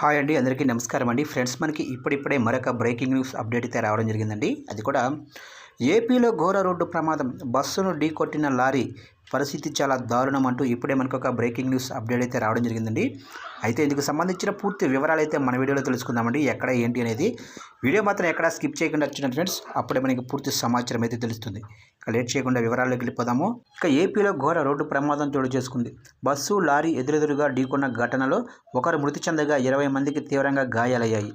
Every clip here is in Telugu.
హాయ్ అండి అందరికీ నమస్కారం అండి. ఫ్రెండ్స్ మనకి ఇప్పుడిప్పుడే మరొక బ్రేకింగ్ న్యూస్ అప్డేట్ అయితే రావడం జరిగిందండి. అది కూడా ఏపీలో ఘోర రోడ్డు ప్రమాదం బస్సును ఢీకొట్టిన లారీ పరిస్థితి చాలా దారుణం అంటూ ఇప్పుడే మనకు ఒక బ్రేకింగ్ న్యూస్ అప్డేట్ అయితే రావడం జరిగిందండి. అయితే ఇందుకు సంబంధించిన పూర్తి వివరాలు అయితే మన వీడియోలో తెలుసుకుందామండి. ఎక్కడ ఏంటి అనేది వీడియో మాత్రం ఎక్కడ స్కిప్ చేయకుండా వచ్చిన ఫ్రెండ్స్ అప్పుడే మనకి పూర్తి సమాచారం అయితే తెలుస్తుంది. ఇక లేట్ చేయకుండా వివరాల్లోకి వెళ్ళిపోదాము. ఇక ఏపీలో ఘోర రోడ్డు ప్రమాదం చోటు చేసుకుంది. బస్సు లారీ ఎదురెదురుగా ఢీకొన్న ఘటనలో ఒకరు మృతి చెందగా ఇరవై మందికి తీవ్రంగా గాయాలయ్యాయి.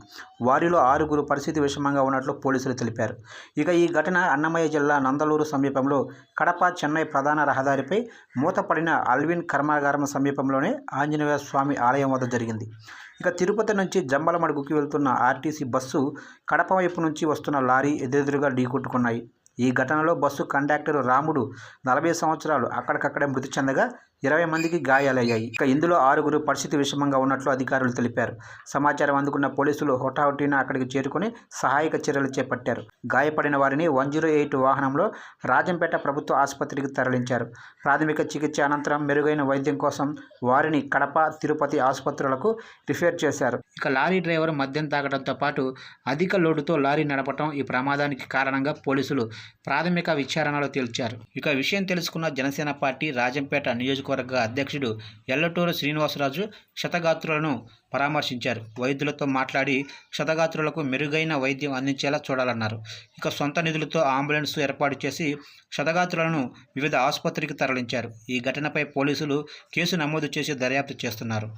వారిలో ఆరుగురు పరిస్థితి విషమంగా ఉన్నట్లు పోలీసులు తెలిపారు. ఇక ఈ ఘటన అన్నమయ్య జిల్లా నందలూరు సమీపంలో కడప చెన్నై ప్రధాన రహదారి రహదారిపై మూతపడిన అల్విన్ కర్మాగారం సమీపంలోనే ఆంజనేయ స్వామి ఆలయం వద్ద జరిగింది. ఇక తిరుపతి నుంచి జంబలమడుగుకి వెళ్తున్న ఆర్టీసీ బస్సు కడప వైపు నుంచి వస్తున్న లారీ ఎదురెదురుగా ఢీకొట్టుకున్నాయి. ఈ ఘటనలో బస్సు కండక్టర్ రాముడు నలభై సంవత్సరాలు అక్కడికక్కడే మృతి చెందగా ఇరవై మందికి గాయాలయ్యాయి. ఇక ఇందులో ఆరుగురు పరిస్థితి విషమంగా ఉన్నట్లు అధికారులు తెలిపారు. సమాచారం అందుకున్న పోలీసులు హుటాహుటిన అక్కడికి చేరుకుని సహాయక చర్యలు చేపట్టారు. గాయపడిన వారిని వన్ జీరో ఎయిట్ వాహనంలో రాజంపేట ప్రభుత్వ ఆసుపత్రికి తరలించారు. ప్రాథమిక చికిత్స అనంతరం మెరుగైన వైద్యం కోసం వారిని కడప తిరుపతి ఆసుపత్రులకు రిఫేర్ చేశారు. ఇక లారీ డ్రైవర్ మద్యం తాగడంతో పాటు అధిక లోడుతో లారీ నడపడం ఈ ప్రమాదానికి కారణంగా పోలీసులు ప్రాథమిక విచారణలో తేల్చారు. ఇక విషయం తెలుసుకున్న జనసేన పార్టీ రాజంపేట నియోజకవర్గ అధ్యక్షుడు ఎల్లటూరు శ్రీనివాసరాజు క్షతగాత్రులను పరామర్శించారు. వైద్యులతో మాట్లాడి క్షతగాత్రులకు మెరుగైన వైద్యం అందించేలా చూడాలన్నారు. ఇక సొంత నిధులతో అంబులెన్స్ ఏర్పాటు చేసి క్షతగాత్రులను వివిధ ఆసుపత్రికి తరలించారు. ఈ ఘటనపై పోలీసులు కేసు నమోదు చేసి దర్యాప్తు చేస్తున్నారు.